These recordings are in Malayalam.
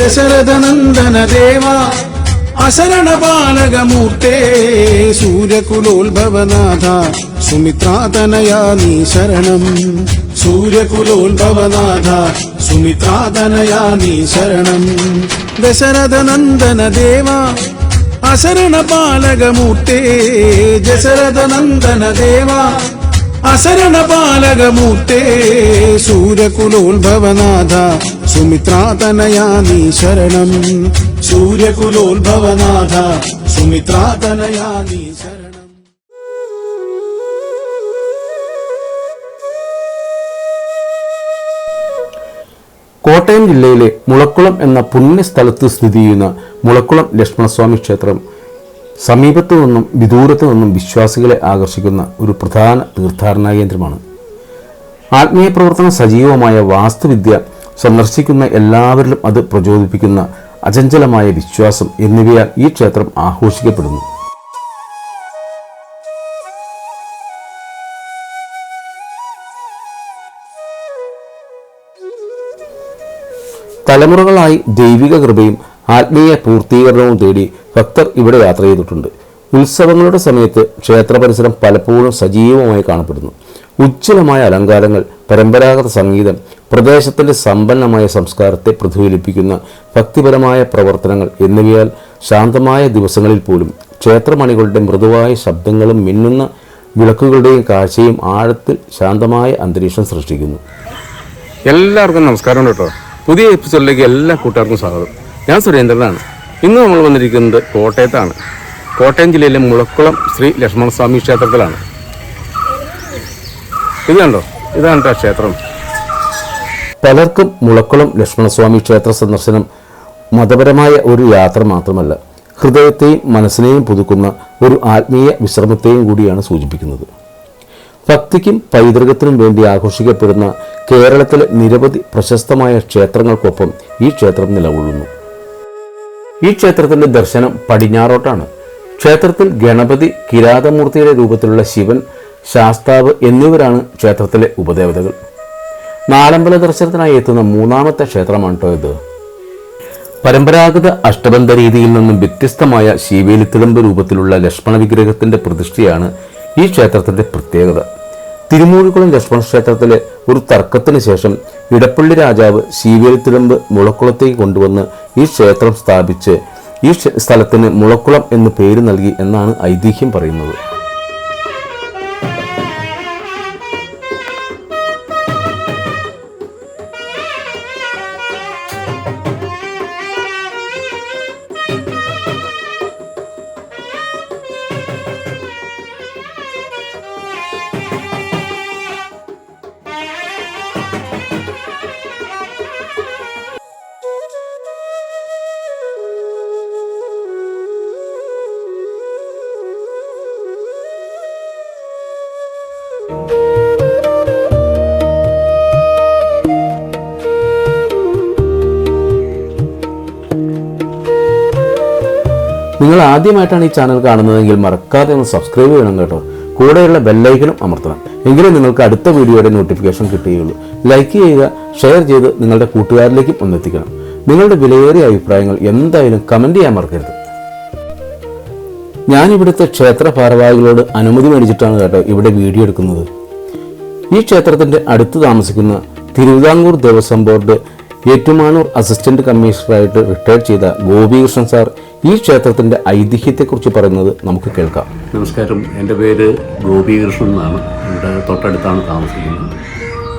ദശരഥനന്ദന ദേവ അശരണ പാലകമൂർത്തേ സൂര്യകുലോത്ഭവനാഥ സുമിത്രാതനയാ നീ ശരണം. സൂര്യകുലോത്ഭവനാഥ സുമിത്രാതനയാ നീ ശരണം. ദശരഥനന്ദന ദേവ അശരണ പാലകമൂർത്തേ ദശരഥനന്ദന ദേവ അശരണ ബാലകമൂർത്തേ സൂര്യകുലോത്ഭവനാഥ സുമിത്രാതനയാ നീ ശരണം. സൂര്യകുലോത്ഭവനാഥ സുമിത്രാതനയാ നീ ശരണം. കോട്ടയം ജില്ലയിലെ മുളക്കുളം എന്ന പുണ്യസ്ഥലത്ത് സ്ഥിതി ചെയ്യുന്ന മുളക്കുളം ലക്ഷ്മണസ്വാമി ക്ഷേത്രം സമീപത്തു നിന്നും വിദൂരത്തു നിന്നും വിശ്വാസികളെ ആകർഷിക്കുന്ന ഒരു പ്രധാന തീർത്ഥാടന കേന്ദ്രമാണ്. ആത്മീയ പ്രവർത്തനം സജീവമായ വാസ്തുവിദ്യ സന്ദർശിക്കുന്ന എല്ലാവരിലും അത് പ്രചോദിപ്പിക്കുന്ന അചഞ്ചലമായ വിശ്വാസം എന്നിവയാൽ ഈ ക്ഷേത്രം ആഘോഷിക്കപ്പെടുന്നു. തലമുറകളായി ദൈവിക കൃപയും ആത്മീയ പൂർത്തീകരണവും തേടി ഭക്തർ ഇവിടെ യാത്ര ചെയ്തിട്ടുണ്ട്. ഉത്സവങ്ങളുടെ സമയത്ത് ക്ഷേത്ര പരിസരം പലപ്പോഴും സജീവമായി കാണപ്പെടുന്നു. ഉജ്ജ്വലമായ അലങ്കാരങ്ങൾ പരമ്പരാഗത സംഗീതം പ്രദേശത്തിന്റെ സമ്പന്നമായ സംസ്കാരത്തെ പ്രതിഫലിപ്പിക്കുന്ന ഭക്തിപരമായ പ്രവർത്തനങ്ങൾ എന്നിവയാൽ ശാന്തമായ ദിവസങ്ങളിൽ പോലും ക്ഷേത്രമണികളുടെ മൃദുവായ ശബ്ദങ്ങളും മിന്നുന്ന വിളക്കുകളുടെയും കാഴ്ചയും ആഴത്തിൽ ശാന്തമായ അന്തരീക്ഷം സൃഷ്ടിക്കുന്നു. എല്ലാവർക്കും നമസ്കാരം കേട്ടോ. പുതിയ എപ്പിസോഡിലേക്ക് എല്ലാ കൂട്ടുകാർക്കും സ്വാഗതം. ഞാൻ സുരേന്ദ്രനാണ്. ഇന്ന് നമ്മൾ വന്നിരിക്കുന്നത് കോട്ടയത്താണ്. കോട്ടയം ജില്ലയിലെ മുളക്കുളം ശ്രീ ലക്ഷ്മണസ്വാമി ക്ഷേത്രത്തിലാണ്. ഇത് കണ്ടോ? ഇതാണ് ക്ഷേത്രം. പലർക്കും മുളക്കുളം ലക്ഷ്മണസ്വാമി ക്ഷേത്ര സന്ദർശനം മതപരമായ ഒരു യാത്ര മാത്രമല്ല ഹൃദയത്തെയും മനസ്സിനെയും പുതുക്കുന്ന ഒരു ആത്മീയ വിശ്രമത്തെയും കൂടിയാണ് സൂചിപ്പിക്കുന്നത്. ഭക്തിക്കും പൈതൃകത്തിനും വേണ്ടി ആഘോഷിക്കപ്പെടുന്ന കേരളത്തിലെ നിരവധി പ്രശസ്തമായ ക്ഷേത്രങ്ങൾക്കൊപ്പം ഈ ക്ഷേത്രം നിലകൊള്ളുന്നു. ഈ ക്ഷേത്രത്തിന്റെ ദർശനം പടിഞ്ഞാറോട്ടാണ്. ക്ഷേത്രത്തിൽ ഗണപതി കിരാതമൂർത്തിയുടെ രൂപത്തിലുള്ള ശിവൻ ശാസ്താവ് എന്നിവരാണ് ക്ഷേത്രത്തിലെ ഉപദേവതകൾ. നാലമ്പല ദർശനത്തിനായി എത്തുന്ന മൂന്നാമത്തെ ക്ഷേത്രമാണ് ഇത്. പരമ്പരാഗത അഷ്ടബന്ധ രീതിയിൽ നിന്നും വ്യത്യസ്തമായ ശിവേലിത്തിളമ്പ് രൂപത്തിലുള്ള ലക്ഷ്മണ വിഗ്രഹത്തിന്റെ പ്രതിഷ്ഠയാണ് ഈ ക്ഷേത്രത്തിന്റെ പ്രത്യേകത. തിരുമൂഴിക്കുളം ലക്ഷ്മണ ക്ഷേത്രത്തിലെ ഒരു തർക്കത്തിന് ശേഷം ഇടപ്പള്ളി രാജാവ് ശീവേലിത്തിളമ്പ് മുളക്കുളത്തേക്ക് കൊണ്ടുവന്ന് ഈ ക്ഷേത്രം സ്ഥാപിച്ച് ഈ സ്ഥലത്തിന് മുളക്കുളം എന്ന് പേര് നൽകി എന്നാണ് ഐതിഹ്യം പറയുന്നത്. നിങ്ങൾ ആദ്യമായിട്ടാണ് ഈ ചാനൽ കാണുന്നതെങ്കിൽ മറക്കാതെ ഒന്ന് സബ്സ്ക്രൈബ് ചെയ്യണം കേട്ടോ. കൂടെയുള്ള ബെല്ലൈക്കനും അമർത്തണം. എങ്കിലും നിങ്ങൾക്ക് അടുത്ത വീഡിയോയുടെ നോട്ടിഫിക്കേഷൻ കിട്ടുകയുള്ളൂ. ലൈക്ക് ചെയ്യുക ഷെയർ ചെയ്ത് നിങ്ങളുടെ കൂട്ടുകാരിലേക്കും ഒന്നെത്തിക്കണം. നിങ്ങളുടെ വിലയേറിയ അഭിപ്രായങ്ങൾ എന്തായാലും കമന്റ് ചെയ്യാൻ മറക്കരുത്. ഞാൻ ഇവിടുത്തെ ക്ഷേത്ര ഭാരവാഹികളോട് അനുമതി മേടിച്ചിട്ടാണ് കേട്ടോ ഇവിടെ വീഡിയോ എടുക്കുന്നത്. ഈ ക്ഷേത്രത്തിന്റെ അടുത്ത് താമസിക്കുന്ന തിരുവിതാംകൂർ ദേവസ്വം ബോർഡ് ഏറ്റുമാനൂർ അസിസ്റ്റന്റ് കമ്മീഷണറായിട്ട് റിട്ടയർ ചെയ്ത ഗോപികൃഷ്ണൻ സാർ ഈ ക്ഷേത്രത്തിന്റെ ഐതിഹ്യത്തെക്കുറിച്ച് പറയുന്നത് നമുക്ക് കേൾക്കാം. നമസ്കാരം. എന്റെ പേര് ഗോപികൃഷ്ണൻ എന്നാണ്. ഇവിടെ തൊട്ടടുത്താണ് താമസിക്കുന്നത്.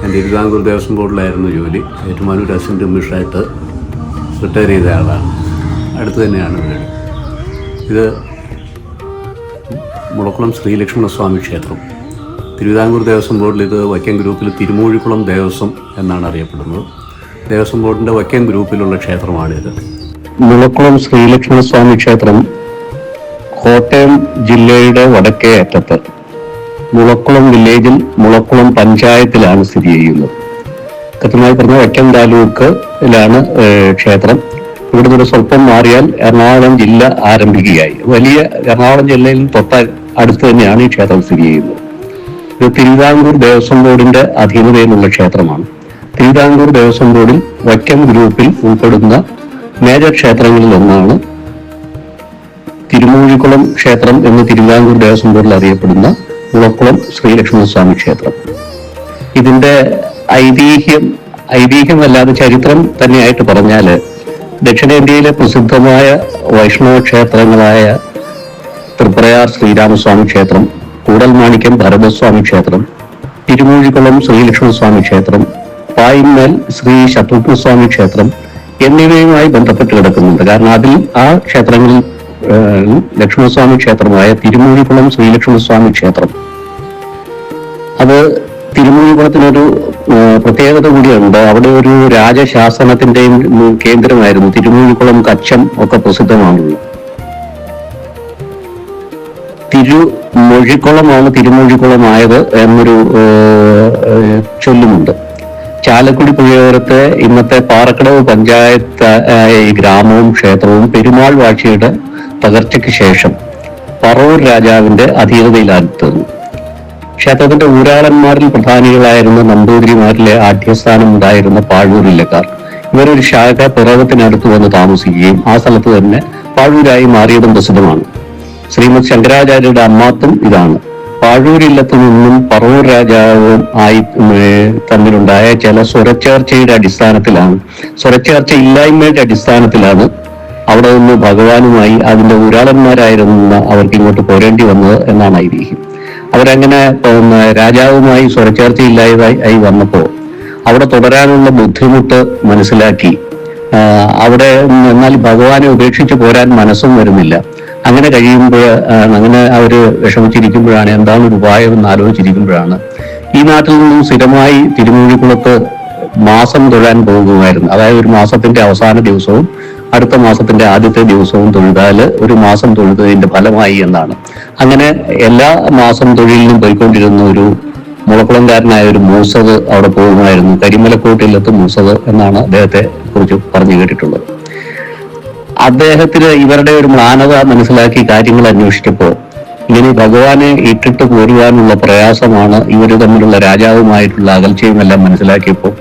എന്റെ ഇരുതാംകൂർ ദേവസ്വം ബോർഡിലായിരുന്നു ജോലി. ഏറ്റുമാനൂർ അസിസ്റ്റന്റ് മിഷായിട്ട് റിട്ടയർ ചെയ്ത ആളാണ്. അടുത്ത് തന്നെയാണ് വീട്. ഇത് മുളക്കുളം ശ്രീലക്ഷ്മണസ്വാമി ക്ഷേത്രം. തിരുവിതാംകൂർ ദേവസ്വം ബോർഡിൽ ഇത് വൈക്കം ഗ്രൂപ്പിൽ തിരുമൂഴിക്കുളം ദേവസ്വം എന്നാണ് അറിയപ്പെടുന്നത്. ദേവസ്വം ബോർഡിന്റെ വൈക്കം ഗ്രൂപ്പിലുള്ള ക്ഷേത്രമാണിത്. മുളക്കുളം ശ്രീലക്ഷ്മണസ്വാമി ക്ഷേത്രം കോട്ടയം ജില്ലയുടെ വടക്കേ അറ്റത്ത് മുളക്കുളം വില്ലേജിൽ മുളക്കുളം പഞ്ചായത്തിലാണ് സ്ഥിതി ചെയ്യുന്നത്. കൃത്യമായി പറഞ്ഞ വൈക്കം താലൂക്കിലാണ് ലാണ് ക്ഷേത്രം. ഇവിടെ നിന്ന് സ്വല്പം മാറിയാൽ എറണാകുളം ജില്ല ആരംഭിക്കുകയായി. വലിയ എറണാകുളം ജില്ലയിൽ തൊട്ട അടുത്ത് തന്നെയാണ് ഈ ക്ഷേത്രം സ്ഥിതി ചെയ്യുന്നത്. ഇത് തിരുവിതാംകൂർ ദേവസ്വം ബോർഡിന്റെ അധീനതയിലുള്ള ക്ഷേത്രമാണ്. തിരുവിതാംകൂർ ദേവസ്വം ബോർഡിൽ വൈക്കം ഗ്രൂപ്പിൽ ഉൾപ്പെടുന്ന മേജർ ക്ഷേത്രങ്ങളിൽ ഒന്നാണ് തിരുമൂഴിക്കുളം ക്ഷേത്രം എന്ന് തിരുവിതാംകൂർ ദേവസ്വം ബോർഡിൽ അറിയപ്പെടുന്ന മുളക്കുളം ശ്രീലക്ഷ്മണസ്വാമി ക്ഷേത്രം. ഇതിന്റെ ഐതിഹ്യം ഐതിഹ്യമല്ലാതെ ചരിത്രം തന്നെയായിട്ട് പറഞ്ഞാൽ ദക്ഷിണേന്ത്യയിലെ പ്രസിദ്ധമായ വൈഷ്ണവ ക്ഷേത്രങ്ങളായ തൃപ്രയാർ ശ്രീരാമസ്വാമി ക്ഷേത്രം കൂടൽമാണിക്യം ഭരതസ്വാമി ക്ഷേത്രം തിരുമൂഴിക്കുളം ശ്രീലക്ഷ്മണസ്വാമി ക്ഷേത്രം പായിന്മേൽ ശ്രീ ശത്രുഘ്നസ്വാമി ക്ഷേത്രം എന്നിവയുമായി ബന്ധപ്പെട്ട് കിടക്കുന്നുണ്ട്. കാരണം അതിൽ ആ ക്ഷേത്രങ്ങളിൽ ലക്ഷ്മണസ്വാമി ക്ഷേത്രമായ തിരുമൂഴിക്കുളം ശ്രീലക്ഷ്മണസ്വാമി ക്ഷേത്രം. അത് തിരുമൂഴിക്കുളത്തിനൊരു പ്രത്യേകത കൂടിയുണ്ട്. അവിടെ ഒരു രാജശാസനത്തിന്റെയും കേന്ദ്രമായിരുന്നു. തിരുമൂഴിക്കുളം കച്ചം ഒക്കെ പ്രസിദ്ധമാണല്ലോ തിരുമൊഴിക്കുളമാണ് തിരുമൊഴിക്കുളമായത് എന്നൊരു ചൊല്ലുമുണ്ട്. ചാലക്കുടി പുഴയോരത്തെ ഇന്നത്തെ പാറക്കടവ് പഞ്ചായത്ത് ഗ്രാമവും ക്ഷേത്രവും പെരുമാൾ വാഴ്ചയുടെ തകർച്ചയ്ക്ക് ശേഷം പറവൂർ രാജാവിന്റെ അധീനതയിലാണ് തീർന്നു ക്ഷേത്രത്തിന്റെ ഊരാളന്മാരിൽ പ്രധാനികളായിരുന്ന നമ്പൂതിരിമാരിലെ ആദ്യസ്ഥാനം ഉണ്ടായിരുന്ന പാഴൂരില്ലക്കാർ ഇവരൊരു ശാഖ പിറവത്തിനടുത്ത് വന്ന് താമസിക്കുകയും ആ സ്ഥലത്ത് തന്നെ പാഴൂരായി മാറിയതും പ്രസിദ്ധമാണ്. ശ്രീമദ് ശങ്കരാചാര്യരുടെ അമ്മാത്തും ഇതാണ്. പാഴൂരില്ലത്ത് നിന്നും പറവൂർ രാജാവും ആയി തമ്മിലുണ്ടായ ചില സ്വരച്ചേർച്ചയുടെ അടിസ്ഥാനത്തിലാണ്. സ്വരച്ചേർച്ച ഇല്ലായ്മയുടെ അടിസ്ഥാനത്തിലാണ് അവിടെ നിന്ന് ഭഗവാനുമായി അതിന്റെ ഊരാളന്മാരായിരുന്ന അവർക്ക് ഇങ്ങോട്ട് പോരേണ്ടി വന്നത് എന്നാണ് ഐതിഹ്യം. അവരങ്ങനെ രാജാവുമായി സ്വരച്ചേർച്ചയില്ലായതായി ആയി വന്നപ്പോ അവിടെ തുടരാനുള്ള ബുദ്ധിമുട്ട് മനസ്സിലാക്കി അവിടെ എന്നാൽ ഭഗവാനെ ഉപേക്ഷിച്ച് പോരാൻ മനസ്സും വരുന്നില്ല. അങ്ങനെ കഴിയുമ്പോൾ അങ്ങനെ അവർ വിഷമിച്ചിരിക്കുമ്പോഴാണ് എന്താണ് ഒരു ഉപായം എന്ന് ആലോചിച്ചിരിക്കുമ്പോഴാണ്. ഈ നാട്ടിൽ നിന്നും സ്ഥിരമായി തിരുമൂഴിക്കുളത്ത് മാസം തൊഴാൻ പോകുമായിരുന്നു. അതായത് ഒരു മാസത്തിന്റെ അവസാന ദിവസവും അടുത്ത മാസത്തിന്റെ ആദ്യത്തെ ദിവസവും തൊഴുതാൽ ഒരു മാസം തൊഴുതതിന്റെ ഫലമായി എന്നാണ്. അങ്ങനെ എല്ലാ മാസം തൊഴിലിനും പോയിക്കൊണ്ടിരുന്ന ഒരു മുളക്കുളംകാരനായ ഒരു മൂസത് അവിടെ പോകുമായിരുന്നു. കരിമലക്കോട്ടില്ലത്ത് മൂസത് എന്നാണ് അദ്ദേഹത്തെ കുറിച്ച് പറഞ്ഞു കേട്ടിട്ടുള്ളത്. അദ്ദേഹത്തിന് ഇവരുടെ ഒരു മ്ലാനത മനസ്സിലാക്കി കാര്യങ്ങൾ അന്വേഷിച്ചപ്പോൾ ഇങ്ങനെ ഭഗവാനെ ഇട്ടിട്ട് പോരുവാനുള്ള പ്രയാസമാണ് ഇവർ തമ്മിലുള്ള രാജാവുമായിട്ടുള്ള അകൽച്ചയും എല്ലാം മനസ്സിലാക്കിയപ്പോൾ.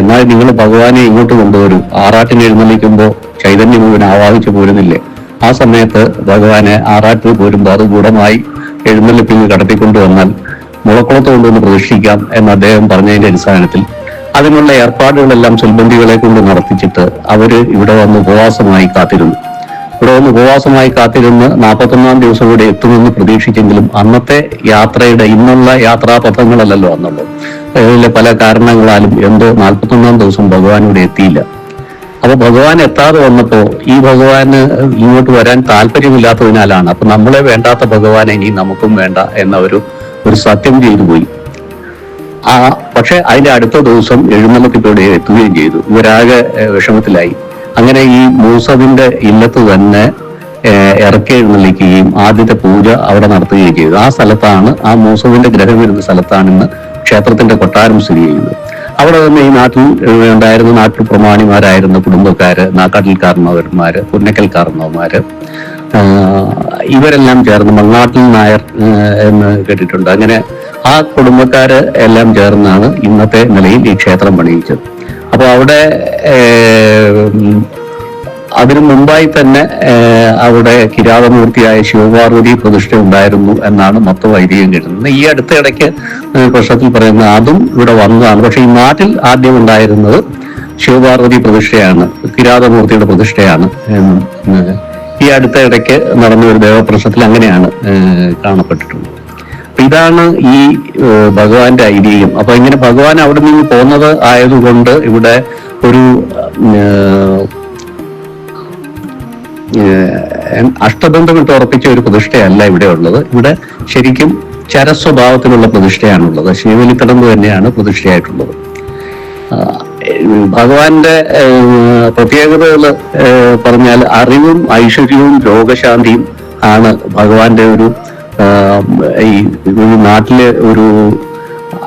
എന്നാൽ നിങ്ങൾ ഭഗവാനെ ഇങ്ങോട്ട് കൊണ്ടുവരൂ. ആറാട്ടിന് എഴുന്നള്ളിക്കുമ്പോൾ ചൈതന്യം മുഴുവൻ ആവാഹിച്ചു പോരുന്നില്ലേ? ആ സമയത്ത് ഭഗവാനെ ആറാട്ടിൽ പോരുമ്പോൾ അത് ഗൂഢമായി എഴുന്നള്ളിപ്പിൽ കടത്തിക്കൊണ്ടുവന്നാൽ മുളക്കുളത്ത് കൊണ്ടുവന്ന് പ്രതീക്ഷിക്കാം എന്ന് അദ്ദേഹം പറഞ്ഞതിന്റെ അടിസ്ഥാനത്തിൽ അതിനുള്ള ഏർപ്പാടുകളെല്ലാം സെൽബന്ധികളെ കൊണ്ട് നടത്തിച്ചിട്ട് അവർ ഇവിടെ വന്ന് ഉപവാസമായി കാത്തിരുന്നു. ഇവിടെ വന്ന് ഉപവാസമായി കാത്തിരുന്ന് നാൽപ്പത്തൊന്നാം ദിവസം കൂടി എത്തുമെന്ന് പ്രതീക്ഷിച്ചെങ്കിലും അന്നത്തെ യാത്രയുടെ ഇന്നുള്ള യാത്രാപഥങ്ങളല്ലല്ലോ അന്നുള്ളത്. അതിലെ പല കാരണങ്ങളാലും എന്തോ നാൽപ്പത്തൊന്നാം ദിവസം ഭഗവാൻ ഇവിടെ എത്തിയില്ല. അപ്പൊ ഭഗവാൻ എത്താതെ വന്നപ്പോ ഈ ഭഗവാന് ഇങ്ങോട്ട് വരാൻ താല്പര്യമില്ലാത്തതിനാലാണ് അപ്പൊ നമ്മളെ വേണ്ടാത്ത ഭഗവാനെ ഇനി നമുക്കും വേണ്ട എന്ന ഒരു ഒരു സത്യം ചെയ്തു പോയി. ആ പക്ഷെ അതിന്റെ അടുത്ത ദിവസം എഴുന്നള്ളത്തിലൂടെ എത്തുകയും ചെയ്തു. ഇവരാകെ വിഷമത്തിലായി. അങ്ങനെ ഈ മൂസവിന്റെ ഇല്ലത്ത് തന്നെ ഇറക്കി എഴുന്നള്ളിക്കുകയും ആദ്യത്തെ പൂജ അവിടെ നടത്തുകയും ചെയ്തു. ആ സ്ഥലത്താണ് ആ മൂസവിന്റെ ഗ്രഹം വരുന്ന സ്ഥലത്താണ് ഇന്ന് ക്ഷേത്രത്തിന്റെ കൊട്ടാരം സ്ഥിതി ചെയ്യുന്നത്. അവിടെ തന്നെ ഈ നാട്ടിൽ ഉണ്ടായിരുന്ന നാട്ടു പ്രമാണിമാരായിരുന്ന കുടുംബക്കാര് നാക്കാട്ടിൽ കാരണവന്മാര് പുന്നക്കൽ കാരണവന്മാര് ആഹ് ഇവരെല്ലാം ചേർന്ന് മങ്ങാട്ടിൽ നായർ എന്ന് കേട്ടിട്ടുണ്ട്. അങ്ങനെ ആ കുടുംബക്കാര് എല്ലാം ചേർന്നാണ് ഇന്നത്തെ നിലയിൽ ഈ ക്ഷേത്രം പണിയിച്ചത്. അപ്പൊ അവിടെ അതിനു മുമ്പായി തന്നെ അവിടെ കിരാതമൂർത്തിയായ ശിവപാർവതി പ്രതിഷ്ഠ ഉണ്ടായിരുന്നു എന്നാണ് മൊത്തം ഐതിഹ്യം കിട്ടുന്നത് ഈ അടുത്ത ഇടയ്ക്ക് ഏഹ്, പ്രശ്നത്തിൽ പറയുന്ന അതും ഇവിടെ വന്നതാണ്. പക്ഷെ ഈ നാട്ടിൽ ആദ്യം ഉണ്ടായിരുന്നത് ശിവപാർവതി പ്രതിഷ്ഠയാണ് കിരാതമൂർത്തിയുടെ പ്രതിഷ്ഠയാണ് ഈ അടുത്ത ഇടയ്ക്ക് നടന്ന ഒരു ദേവപ്രശ്നത്തിൽ അങ്ങനെയാണ് കാണപ്പെട്ടിട്ടുള്ളത്. അപ്പൊ ഇതാണ് ഈ ഭഗവാന്റെ ഐതിഹ്യം. അപ്പൊ ഇങ്ങനെ ഭഗവാൻ അവിടെ നിന്ന് പോന്നത് ആയതുകൊണ്ട് ഇവിടെ ഒരു അഷ്ടബന്ധമിട്ട് ഉറപ്പിച്ച ഒരു പ്രതിഷ്ഠയല്ല ഇവിടെ ഉള്ളത്. ഇവിടെ ശരിക്കും ചരസ്വഭാവത്തിലുള്ള പ്രതിഷ്ഠയാണുള്ളത്. ശിവലിക്കടമ്പ് തന്നെയാണ് പ്രതിഷ്ഠയായിട്ടുള്ളത്. ഭഗവാന്റെ പ്രത്യേകതകൾ പറഞ്ഞാൽ അറിവും ഐശ്വര്യവും രോഗശാന്തിയും ആണ് ഭഗവാന്റെ ഒരു ഈ നാട്ടിലെ ഒരു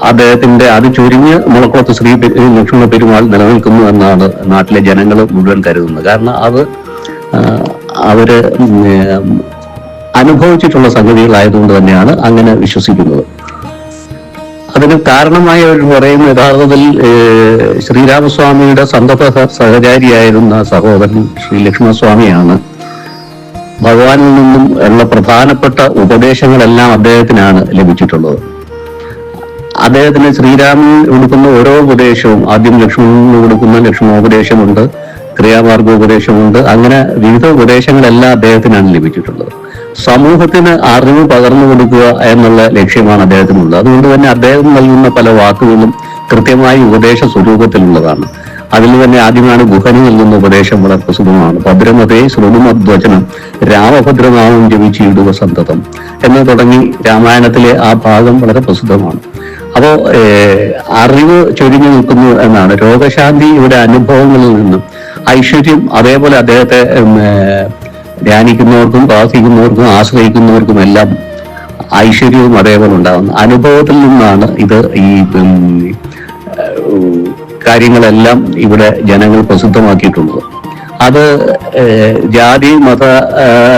അദ്ദേഹത്തിന്റെ അത് ചുരുങ്ങിയ മുളക്കുളത്ത് ശ്രീ ലക്ഷ്മണ പെരുമാൾ നിലനിൽക്കുന്നു എന്നാണ് നാട്ടിലെ ജനങ്ങൾ മുഴുവൻ കരുതുന്നത്. കാരണം അത് അവർ അനുഭവിച്ചിട്ടുള്ള സംഗതികളായതുകൊണ്ട് തന്നെയാണ് അങ്ങനെ വിശ്വസിക്കുന്നത്. അതിന് കാരണമായ ഒരു പറയുന്ന യഥാർത്ഥത്തിൽ ശ്രീരാമസ്വാമിയുടെ സന്തത സഹ- സഹചാരിയായിരുന്ന സഹോദരൻ ശ്രീ ലക്ഷ്മണസ്വാമിയാണ്. ഭഗവാനിൽ നിന്നും ഉള്ള പ്രധാനപ്പെട്ട ഉപദേശങ്ങളെല്ലാം അദ്ദേഹത്തിനാണ് ലഭിച്ചിട്ടുള്ളത്. അദ്ദേഹത്തിന് ശ്രീരാമൻ കൊടുക്കുന്ന ഓരോ ഉപദേശവും ആദ്യം ലക്ഷ്മണന് കൊടുക്കുന്ന ലക്ഷ്മണോപദേശമുണ്ട് ക്രിയാമാർഗോപദേശമുണ്ട് അങ്ങനെ വിവിധ ഉപദേശങ്ങളെല്ലാം അദ്ദേഹത്തിനാണ് ലഭിച്ചിട്ടുള്ളത്. സമൂഹത്തിന് അറിവ് പകർന്നു കൊടുക്കുക എന്നുള്ള ലക്ഷ്യമാണ് അദ്ദേഹത്തിനുള്ളത്. അതുകൊണ്ട് തന്നെ അദ്ദേഹം നൽകുന്ന പല വാക്കുകളും കൃത്യമായി ഉപദേശ സ്വരൂപത്തിലുള്ളതാണ്. അതിൽ തന്നെ ആദ്യമാണ് ഗുഹനി നൽകുന്ന ഉപദേശം വളരെ പ്രസിദ്ധമാണ്. ഭദ്രമതേ ശ്രുതുമധ്വചനം രാമഭദ്രനാമം ജപിച്ചിടുക സന്തതം എന്ന് തുടങ്ങി രാമായണത്തിലെ ആ ഭാഗം വളരെ പ്രസിദ്ധമാണ്. അപ്പോ അറിവ് ചൊരിഞ്ഞു നിൽക്കുന്നു എന്നാണ്. രോഗശാന്തി ഇവിടെ അനുഭവങ്ങളിൽ നിന്നും ഐശ്വര്യം അതേപോലെ അദ്ദേഹത്തെ ധ്യാനിക്കുന്നവർക്കും പ്രാർത്ഥിക്കുന്നവർക്കും ആശ്രയിക്കുന്നവർക്കും എല്ലാം ഐശ്വര്യവും അതേപോലെ ഉണ്ടാകുന്നു. അനുഭവത്തിൽ നിന്നാണ് ഇത് ഈ കാര്യങ്ങളെല്ലാം ഇവിടെ ജനങ്ങൾ പ്രസിദ്ധമാക്കിയിട്ടുള്ളത്. അത് ജാതി മത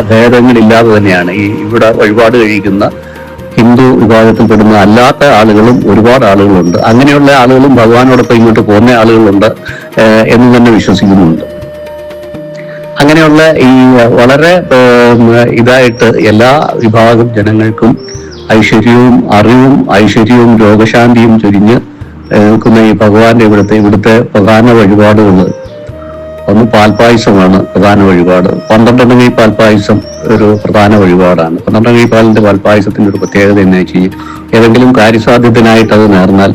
ഭേദങ്ങളില്ലാതെ തന്നെയാണ്. ഈ ഇവിടെ വഴിപാട് കഴിക്കുന്ന ഹിന്ദു വിഭാഗത്തിൽപ്പെടുന്ന അല്ലാത്ത ആളുകളും ഒരുപാട് ആളുകളുണ്ട്. അങ്ങനെയുള്ള ആളുകളും ഭഗവാനോടൊപ്പം ഇങ്ങോട്ട് പോകുന്ന ആളുകളുണ്ട് എന്ന് തന്നെ വിശ്വസിക്കുന്നുണ്ട്. അങ്ങനെയുള്ള ഈ വളരെ ഇതായിട്ട് എല്ലാ വിഭാഗം ജനങ്ങൾക്കും ഐശ്വര്യവും അറിവും ഐശ്വര്യവും രോഗശാന്തിയും ചൊരിഞ്ഞ് നിൽക്കുന്ന ഈ ഭഗവാന്റെ ഇവിടുത്തെ ഇവിടുത്തെ പ്രധാന വഴിപാടുകൾ ഒന്ന് പാൽപ്പായസമാണ് പ്രധാന വഴിപാട്. പന്ത്രണ്ടെണ്ണ കൈ പാൽപ്പായസം ഒരു പ്രധാന വഴിപാടാണ്. പന്ത്രണ്ടെണ്ണ കൈ പാലിന്റെ പാൽപ്പായസത്തിന്റെ ഒരു പ്രത്യേകത എന്ന് വെച്ച് ഏതെങ്കിലും കാര്യസാധ്യത്തിനായിട്ട് അത് നേർന്നാൽ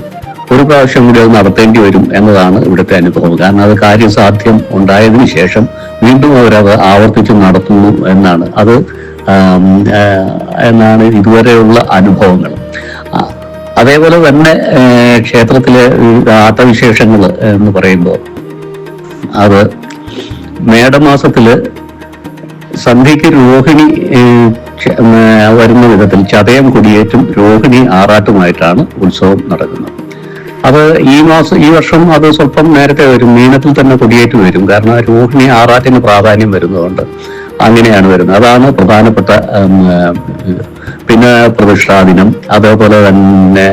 ഒരു പ്രാവശ്യം കൂടി അത് നടത്തേണ്ടി വരും എന്നതാണ് ഇവിടുത്തെ അനുഭവം. കാരണം അത് കാര്യസാധ്യം ഉണ്ടായതിനു ശേഷം വീണ്ടും അവരത് ആവർത്തിച്ച് നടത്തുന്നു എന്നാണ്. അത് എന്നാണ് ഇതുവരെയുള്ള അനുഭവങ്ങൾ. അതേപോലെ തന്നെ ക്ഷേത്രത്തിലെ ആട്ടവിശേഷങ്ങൾ എന്ന് പറയുമ്പോൾ അത് മേടമാസത്തിൽ സന്ധ്യയ്ക്ക് രോഹിണി വരുന്ന വിധത്തിൽ ചതയം കൊടിയേറ്റും രോഹിണി ആറാട്ടുമായിട്ടാണ് ഉത്സവം നടക്കുന്നത്. അത് ഈ മാസം ഈ വർഷം അത് സ്വല്പം നേരത്തെ വരും. മീനത്തിൽ തന്നെ കൊടിയേറ്റ് വരും. കാരണം രോഹിണി ആറാട്ടിന് പ്രാധാന്യം വരുന്നതുകൊണ്ട് അങ്ങനെയാണ് വരുന്നത്. അതാണ് പ്രധാനപ്പെട്ട പിന്നെ പ്രതിഷ്ഠാദിനം അതേപോലെ തന്നെ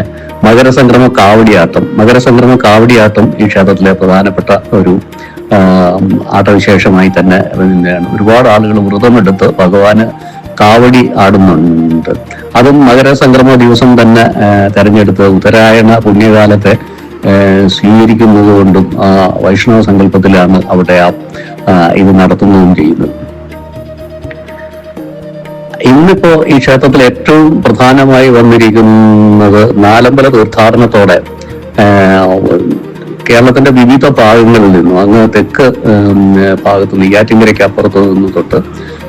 മകരസംക്രമ കാവടിയാട്ടം. മകരസംക്രമ കാവടിയാട്ടം ഈ ക്ഷേത്രത്തിലെ പ്രധാനപ്പെട്ട ഒരു ആട്ടവിശേഷമായി തന്നെ ഒരുപാട് ആളുകൾ വ്രതമെടുത്ത് ഭഗവാന് കാവടി ആടുന്നുണ്ട്. അതും മകരസംക്രമ ദിവസം തന്നെ തെരഞ്ഞെടുത്ത് ഉത്തരായണ പുണ്യകാലത്തെ സ്വീകരിക്കുന്നത് കൊണ്ടും ആ, വൈഷ്ണവ സങ്കല്പത്തിലാണ് അവിടെ ആ ഇത് നടത്തുന്നതും ചെയ്യുന്നത്. ഇന്നിപ്പോ ഈ ക്ഷേത്രത്തിൽ ഏറ്റവും പ്രധാനമായി വന്നിരിക്കുന്നത് നാലമ്പല തീർത്ഥാടനത്തോടെ കേരളത്തിന്റെ വിവിധ ഭാഗങ്ങളിൽ നിന്നും അങ്ങ് തെക്ക് ഭാഗത്ത് നെയ്യാറ്റിൻകരയ്ക്ക് അപ്പുറത്ത് നിന്ന് തൊട്ട്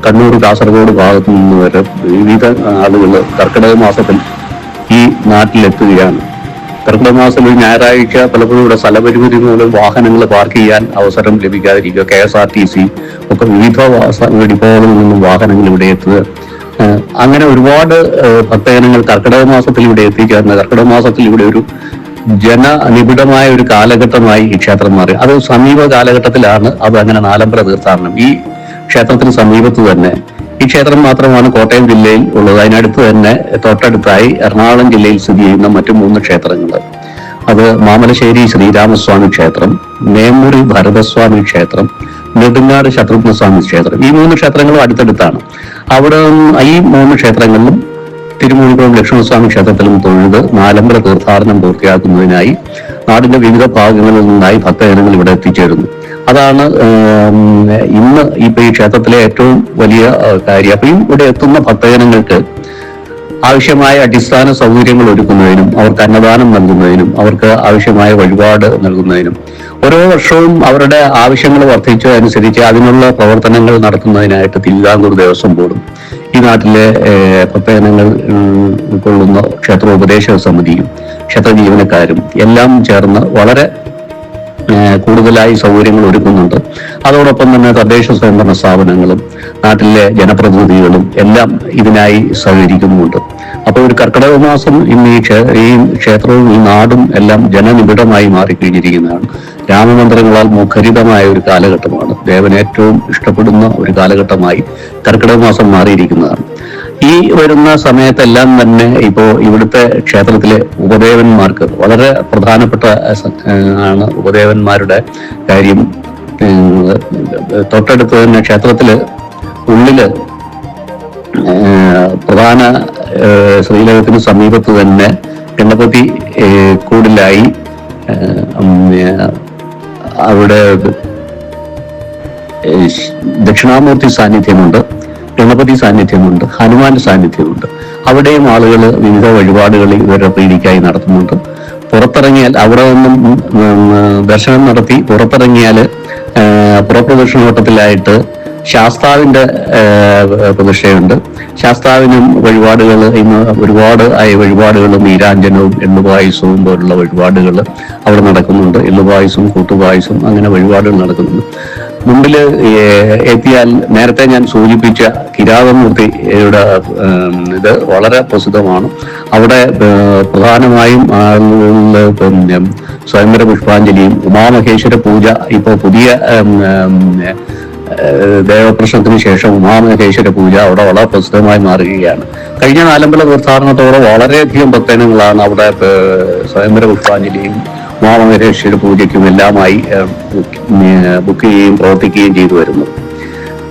കണ്ണൂർ കാസർഗോഡ് ഭാഗത്തു നിന്ന് വരെ വിവിധ ആളുകൾ കർക്കിടക മാസത്തിൽ ഈ നാട്ടിലെത്തുകയാണ്. കർക്കിടക മാസത്തിൽ ഞായറാഴ്ച പലപ്പോഴും ഇവിടെ സ്ഥലപരിമിതി മൂലം വാഹനങ്ങൾ പാർക്ക് ചെയ്യാൻ അവസരം ലഭിക്കാതിരിക്കുക. K S R T C ഒക്കെ വിവിധ ഡിപ്പോകളിൽ നിന്നും വാഹനങ്ങൾ ഇവിടെ എത്തുക. അങ്ങനെ ഒരുപാട് ഭക്തജനങ്ങൾ കർക്കിടക മാസത്തിൽ ഇവിടെ എത്തിക്കാറുണ്ട്. കർക്കിടക മാസത്തിൽ ഇവിടെ ഒരു ജനനിബിഡമായ ഒരു കാലഘട്ടമായി ഈ ക്ഷേത്രം മാറി. അത് സമീപ കാലഘട്ടത്തിലാണ് അത് അങ്ങനെ നാലമ്പല തീർത്ഥാടനം. ഈ ക്ഷേത്രത്തിന് സമീപത്ത് തന്നെ ഈ ക്ഷേത്രം മാത്രമാണ് കോട്ടയം ജില്ലയിൽ ഉള്ളത്. അതിനടുത്ത് തന്നെ തൊട്ടടുത്തായി എറണാകുളം ജില്ലയിൽ സ്ഥിതി ചെയ്യുന്ന മറ്റു മൂന്ന് ക്ഷേത്രങ്ങൾ. അത് മാമലശ്ശേരി ശ്രീരാമസ്വാമി ക്ഷേത്രം നേമുറി ഭരതസ്വാമി ക്ഷേത്രം നെടുങ്ങാട് ശത്രുഘ്നസ്വാമി ക്ഷേത്രം. ഈ മൂന്ന് ക്ഷേത്രങ്ങളും അടുത്തടുത്താണ്. അവിടെ ഈ മൂന്ന് ക്ഷേത്രങ്ങളിലും തിരുമൂഴിക്കുളം ലക്ഷ്മണസ്വാമി ക്ഷേത്രത്തിലും തൊഴുത് നാലമ്പല തീർത്ഥാടനം പൂർത്തിയാക്കുന്നതിനായി നാടിന്റെ വിവിധ ഭാഗങ്ങളിൽ നിന്നായി ഭക്തജനങ്ങൾ ഇവിടെ എത്തിച്ചേരുന്നു. അതാണ് ഇന്ന് ഇപ്പൊ ഈ ക്ഷേത്രത്തിലെ ഏറ്റവും വലിയ കാര്യം. അപ്പൊ ഇവിടെ എത്തുന്ന ഭക്തജനങ്ങൾക്ക് ആവശ്യമായ അടിസ്ഥാന സൗകര്യങ്ങൾ ഒരുക്കുന്നതിനും അവർക്ക് അന്നദാനം നൽകുന്നതിനും അവർക്ക് ആവശ്യമായ വഴിപാട് നൽകുന്നതിനും. ഓരോ വർഷവും അവരുടെ ആവശ്യങ്ങൾ വർദ്ധിച്ചതനുസരിച്ച് അതിനുള്ള പ്രവർത്തനങ്ങൾ നടത്തുന്നതിനായിട്ട് തിരുവിതാംകൂർ ദേവസ്വം ബോർഡും ഈ നാട്ടിലെ പ്രത്യേകങ്ങൾ ഉൾക്കൊള്ളുന്ന ക്ഷേത്രോപദേശക സമിതിയും ക്ഷേത്ര ജീവനക്കാരും എല്ലാം ചേർന്ന് വളരെ കൂടുതലായി സൗകര്യങ്ങൾ ഒരുക്കുന്നുണ്ട്. അതോടൊപ്പം തന്നെ തദ്ദേശ സ്വയംഭരണ സ്ഥാപനങ്ങളും നാട്ടിലെ ജനപ്രതിനിധികളും എല്ലാം ഇതിനായി സഹകരിക്കുന്നുമുണ്ട്. അപ്പോൾ ഒരു കർക്കിടക മാസം ഇന്ന് ഈ ഈ ക്ഷേത്രവും ഈ നാടും എല്ലാം ജനനിബിഡമായി മാറിക്കഴിഞ്ഞിരിക്കുന്നതാണ്. രാമമന്ത്രങ്ങളാൽ മുഖരിതമായ ഒരു കാലഘട്ടമാണ്. ദേവൻ ഏറ്റവും ഇഷ്ടപ്പെടുന്ന ഒരു കാലഘട്ടമായി കർക്കിടക മാസം മാറിയിരിക്കുന്നതാണ്. ഈ വരുന്ന സമയത്തെല്ലാം തന്നെ ഇപ്പോ ഇവിടുത്തെ ക്ഷേത്രത്തിലെ ഉപദേവന്മാർക്ക് വളരെ പ്രധാനപ്പെട്ട ആണ് ഉപദേവന്മാരുടെ കാര്യം. തൊട്ടടുത്ത് തന്നെ ക്ഷേത്രത്തിൽ ഉള്ളിൽ പ്രധാന ശ്രീലകത്തിന് സമീപത്ത് തന്നെ ഗണപതി കൂടിലായി അവിടെ ദക്ഷിണാമൂർത്തി സാന്നിധ്യമുണ്ട്. ഗണപതി സാന്നിധ്യമുണ്ട് ഹനുമാന്റെ സാന്നിധ്യമുണ്ട്. അവിടെയും ആളുകൾ വിവിധ വഴിപാടുകൾ ഇവരുടെ പ്രീതിക്കായി നടത്തുന്നുണ്ട്. പുറത്തിറങ്ങിയാൽ അവിടെ നിന്നും ദർശനം നടത്തി പുറത്തിറങ്ങിയാൽ പുറപ്രദക്ഷിണോട്ടത്തിലായിട്ട് ശാസ്താവിന്റെ പ്രതിഷ്ഠയുണ്ട്. ശാസ്താവിനും വഴിപാടുകൾ ഇന്ന് ഒരുപാട് ആയ വഴിപാടുകൾ നീരാഞ്ജനവും എള്ളുപായസവും പോലുള്ള വഴിപാടുകൾ അവിടെ നടക്കുന്നുണ്ട്. എള്ളുപായസവും കൂട്ടുപായസവും അങ്ങനെ വഴിപാടുകൾ നടക്കുന്നുണ്ട്. മുമ്പിൽ ഏഹ്, എത്തിയാൽ നേരത്തെ ഞാൻ സൂചിപ്പിച്ച കിരാതമൂർത്തിയുടെ ഇത് വളരെ പ്രസിദ്ധമാണ്. അവിടെ പ്രധാനമായും പിന്നെ സ്വയംവര പുഷ്പാഞ്ജലിയും ഉമാമഹേശ്വര പൂജ ഇപ്പോൾ പുതിയ ദേവപ്രശ്നത്തിന് ശേഷം ഉമാമഹേശ്വര പൂജ അവിടെ വളരെ പ്രസിദ്ധമായി മാറുകയാണ്. കഴിഞ്ഞ നാലമ്പല തീർത്ഥാടനത്തോടെ വളരെയധികം ഭക്തജനങ്ങളാണ് അവിടെ സ്വയംവര പുഷ്പാഞ്ജലിയും ഉമാമഹേശ്വര പൂജയ്ക്കും എല്ലാമായി ബുക്ക് ചെയ്യുകയും പ്രവർത്തിക്കുകയും ചെയ്തു വരുന്നു.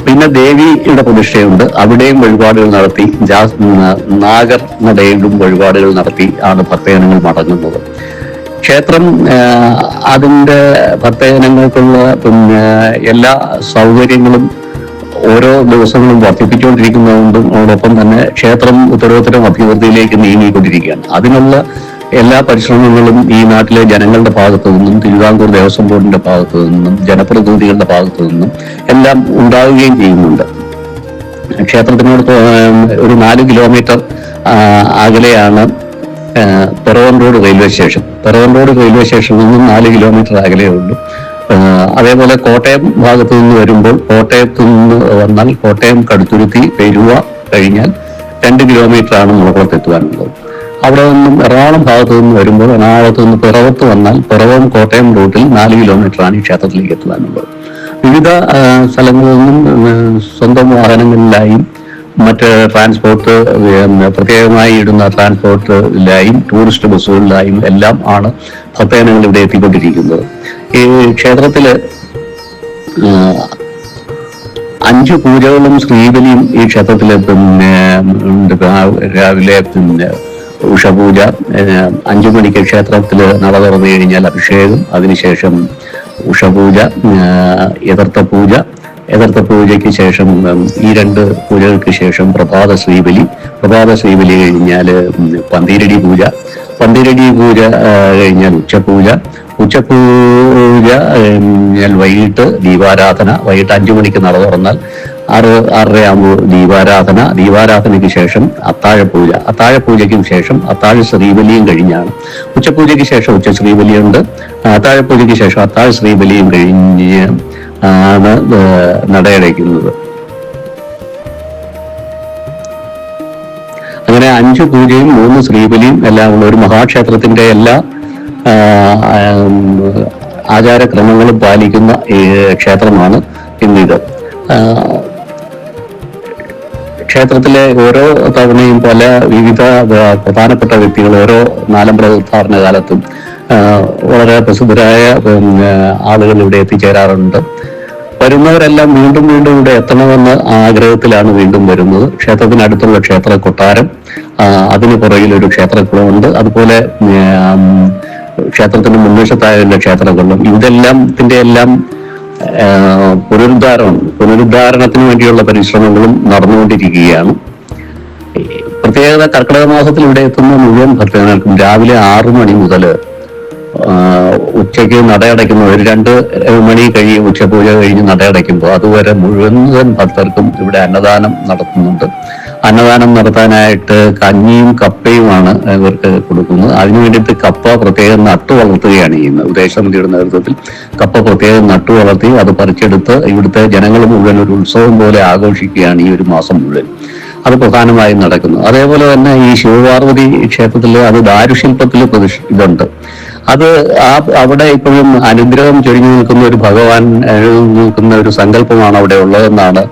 പിന്നെ ദേവിയുടെ പ്രതിഷ്ഠയുണ്ട്. അവിടെയും വഴിപാടുകൾ നടത്തി ജാ- ഉം, നാഗർ നടയിലും വഴിപാടുകൾ നടത്തി ആണ് ഭക്തജനങ്ങൾ മടങ്ങുന്നത്. ക്ഷേത്രം അതിന്റെ ഭക്തജനങ്ങൾക്കുള്ള പിന്നെ എല്ലാ സൗകര്യങ്ങളും ഓരോ ദിവസങ്ങളും വർദ്ധിപ്പിച്ചുകൊണ്ടിരിക്കുന്നതുകൊണ്ടും അതോടൊപ്പം തന്നെ ക്ഷേത്രം ഉത്തരോത്തരം അഭിവൃദ്ധിയിലേക്ക് നീങ്ങിക്കൊണ്ടിരിക്കുകയാണ്. അതിനുള്ള എല്ലാ പരിശ്രമങ്ങളും ഈ നാട്ടിലെ ജനങ്ങളുടെ ഭാഗത്തു നിന്നും തിരുവിതാംകൂർ ദേവസ്വം ബോർഡിന്റെ ഭാഗത്തു നിന്നും ജനപ്രതിനിധികളുടെ ഭാഗത്തു നിന്നും എല്ലാം ഉണ്ടാവുകയും ചെയ്യുന്നുണ്ട്. ക്ഷേത്രത്തിനോട് ഒരു നാല് കിലോമീറ്റർ അകലെയാണ് ആ, road railway station. Piravam road railway സ്റ്റേഷനിൽ നിന്നും നാല് കിലോമീറ്റർ അകലേ ഉള്ളൂ. അതേപോലെ കോട്ടയം ഭാഗത്തു നിന്ന് വരുമ്പോൾ കോട്ടയത്തു നിന്ന് വന്നാൽ കോട്ടയം കടുത്തുരുത്തി പെരുവ കഴിഞ്ഞാൽ രണ്ട് കിലോമീറ്റർ ആണ് മുളകുളത്ത് എത്തുവാനുള്ളത്. അവിടെ നിന്നും എറണാകുളം ഭാഗത്തു നിന്ന് വരുമ്പോൾ എറണാകുളത്ത് നിന്ന് പിറവത്ത് വന്നാൽ പിറവം കോട്ടയം റൂട്ടിൽ നാല് കിലോമീറ്റർ ആണ് ഈ ക്ഷേത്രത്തിലേക്ക് എത്തുവാനുള്ളത്. വിവിധ സ്ഥലങ്ങളിൽ നിന്നും സ്വന്തം വാഹനങ്ങളിലായും മറ്റ് ട്രാൻസ്പോർട്ട് പ്രത്യേകമായി ഇടുന്ന ട്രാൻസ്പോർട്ടിലായും ടൂറിസ്റ്റ് ബസ്സുകളിലായും എല്ലാം ആണ് ഭക്തജനങ്ങൾ ഇവിടെ എത്തിക്കൊണ്ടിരിക്കുന്നത്. ഈ ക്ഷേത്രത്തിൽ അഞ്ച് പൂജകളും ശ്രീബലിയും ഈ ക്ഷേത്രത്തിലെ പിന്നെ രാവിലെ പിന്നെ ഉഷപൂജ അഞ്ചു മണിക്ക് ക്ഷേത്രത്തിൽ നട തുറന്നു കഴിഞ്ഞാൽ അഭിഷേകം അതിനുശേഷം ഉഷപൂജ യഥാർത്ഥ പൂജ. യഥാർത്ഥ പൂജയ്ക്ക് ശേഷം ഈ രണ്ട് പൂജകൾക്ക് ശേഷം പ്രഭാത ശ്രീബലി. പ്രഭാത ശ്രീബലി കഴിഞ്ഞാൽ പന്തിരടി പൂജ. പന്തിരടി പൂജ കഴിഞ്ഞാൽ ഉച്ചപൂജ. ഉച്ചപൂജ കഴിഞ്ഞാൽ വൈകിട്ട് ദീപാരാധന. വൈകിട്ട് അഞ്ചു മണിക്ക് നട തുറന്നാൽ ആറ് ആറരയാകുമ്പോൾ ദീപാരാധന ദീപാരാധനയ്ക്ക് ശേഷം അത്താഴപൂജ അത്താഴപൂജയ്ക്കും ശേഷം അത്താഴ ശ്രീബലിയും കഴിഞ്ഞാണ്. ഉച്ചപൂജയ്ക്ക് ശേഷം ഉച്ച ശ്രീബലിയുണ്ട്. അത്താഴപൂജയ്ക്ക് ശേഷം അത്താഴ ശ്രീബലിയും കഴിഞ്ഞ് ആണ് നടയടയ്ക്കുന്നത്. അങ്ങനെ അഞ്ച് പൂജയും മൂന്ന് ശ്രീബലിയും എല്ലാം ഉള്ള ഒരു മഹാക്ഷേത്രത്തിന്റെ എല്ലാ ആചാരക്രമങ്ങളും പാലിക്കുന്ന ക്ഷേത്രമാണ് ഇന്നിത്. ക്ഷേത്രത്തിലെ ഓരോ തവണയും പല വിവിധ പ്രധാനപ്പെട്ട വ്യക്തികൾ ഓരോ നാലമ്പല തീർത്ഥാടന കാലത്തും വളരെ പ്രസിദ്ധരായ ആളുകൾ ഇവിടെ എത്തിച്ചേരാറുണ്ട്. വരുന്നവരെല്ലാം വീണ്ടും വീണ്ടും ഇവിടെ എത്തണമെന്ന ആഗ്രഹത്തിലാണ് വീണ്ടും വരുന്നത്. ക്ഷേത്രത്തിനടുത്തുള്ള ക്ഷേത്ര കൊട്ടാരം അതിന് പുറകിൽ ഒരു ക്ഷേത്രക്കുളമുണ്ട്. അതുപോലെ ക്ഷേത്രത്തിന് മുൻവശത്തായുള്ള ഇതെല്ലാം ഇതെല്ലാത്തിന്റെ എല്ലാം പുനരുദ്ധാരണം പുനരുദ്ധാരണത്തിന് വേണ്ടിയുള്ള പരിശ്രമങ്ങളും നടന്നുകൊണ്ടിരിക്കുകയാണ്. പ്രത്യേകത കർക്കിടക മാസത്തിൽ ഇവിടെ എത്തുന്ന മുഴുവൻ ഭക്തജനങ്ങൾക്കും രാവിലെ ആറു മണി മുതൽ ഉച്ചയ്ക്ക് നടയടയ്ക്കുന്ന. ഒരു രണ്ട് മണി കഴിഞ്ഞ് ഉച്ചപൂജ കഴിഞ്ഞ് നടയടയ്ക്കുമ്പോൾ അതുവരെ മുഴുവൻ ഭക്തർക്കും ഇവിടെ അന്നദാനം നടത്തുന്നുണ്ട്. അന്നദാനം നടത്താനായിട്ട് കഞ്ഞിയും കപ്പയുമാണ് ഇവർക്ക് കൊടുക്കുന്നത്. അതിനു വേണ്ടിയിട്ട് കപ്പ പ്രത്യേകം നട്ടു വളർത്തുകയാണ് ചെയ്യുന്നത്. ഉദ്ദേശമന്ത്രിയുടെ നേതൃത്വത്തിൽ കപ്പ പ്രത്യേകം നട്ടു വളർത്തി അത് പറിച്ചെടുത്ത് ഇവിടുത്തെ ജനങ്ങൾ മുഴുവൻ ഒരു ഉത്സവം പോലെ ആഘോഷിക്കുകയാണ് ഈ ഒരു മാസം മുഴുവൻ. അത് പ്രധാനമായും നടക്കുന്നു. അതേപോലെ തന്നെ ഈ ശിവപാർവതി ക്ഷേത്രത്തിൽ അത് ദാരുശില്പത്തിൽ പ്രതിഷ്ഠ ഇതുണ്ട്. അത് ആ അവിടെ ഇപ്പോഴും അനുഗ്രഹം ചൊരിഞ്ഞു നിൽക്കുന്ന ഒരു ഭഗവാൻ നിൽക്കുന്ന ഒരു സങ്കല്പമാണ് അവിടെ ഉള്ളതെന്നാണ്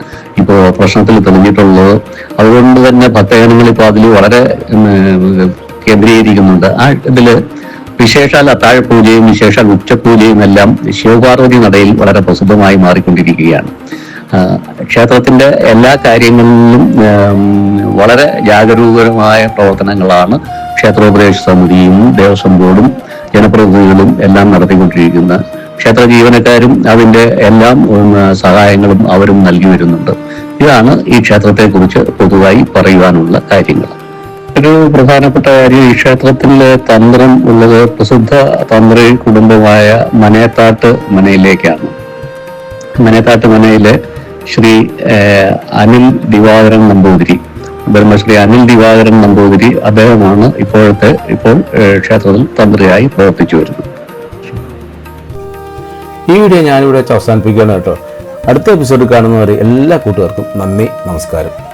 ഇപ്പോൾ പ്രശ്നത്തിൽ തെളിഞ്ഞിട്ടുള്ളത്. അതുകൊണ്ട് തന്നെ ഭക്തജനങ്ങൾ ഇപ്പോൾ അതിൽ വളരെ കേന്ദ്രീകരിക്കുന്നുണ്ട്. ആ ഇതിൽ വിശേഷാൽ അത്താഴപൂജയും വിശേഷാൽ ഉച്ചപൂജയും എല്ലാം ശിവപാർവതി നടയിൽ വളരെ പ്രസിദ്ധമായി മാറിക്കൊണ്ടിരിക്കുകയാണ്. ക്ഷേത്രത്തിന്റെ എല്ലാ കാര്യങ്ങളിലും വളരെ ജാഗരൂകരമായ പ്രവർത്തനങ്ങളാണ് ക്ഷേത്രോപദേശ സമിതിയും ദേവസ്വം ബോർഡും ജനപ്രതിനിധികളും എല്ലാം നടത്തിക്കൊണ്ടിരിക്കുന്ന ക്ഷേത്ര ജീവനക്കാരും അതിന്റെ എല്ലാം സഹായങ്ങളും അവരും നൽകി വരുന്നുണ്ട്. ഇതാണ് ഈ ക്ഷേത്രത്തെ കുറിച്ച് പൊതുവായി പറയുവാനുള്ള കാര്യങ്ങൾ. ഒരു പ്രധാനപ്പെട്ട കാര്യം ഈ ക്ഷേത്രത്തിലെ തന്ത്രം ഉള്ളത് പ്രസിദ്ധ തന്ത്രി കുടുംബമായ മനേത്താട്ട് മനയിലേക്കാണ്. മനേത്താട്ട് മനയിലെ ശ്രീ അനിൽ ദിവാകരൻ നമ്പൂതിരി ബ്രഹ്മശ്രീ അനിൽ ദിവാകരൻ നമ്പൂതിരി അദ്ദേഹമാണ് ഇപ്പോഴത്തെ ഇപ്പോൾ ക്ഷേത്രത്തിൽ തന്ത്രിയായി പ്രവർത്തിച്ചു വരുന്നത്. ഈ വീഡിയോ ഞാനിവിടെ അവസാനിപ്പിക്കുകയാണ് കേട്ടോ. അടുത്ത എപ്പിസോഡ് കാണുന്നവരെ എല്ലാ കൂട്ടുകാർക്കും നന്ദി നമസ്കാരം.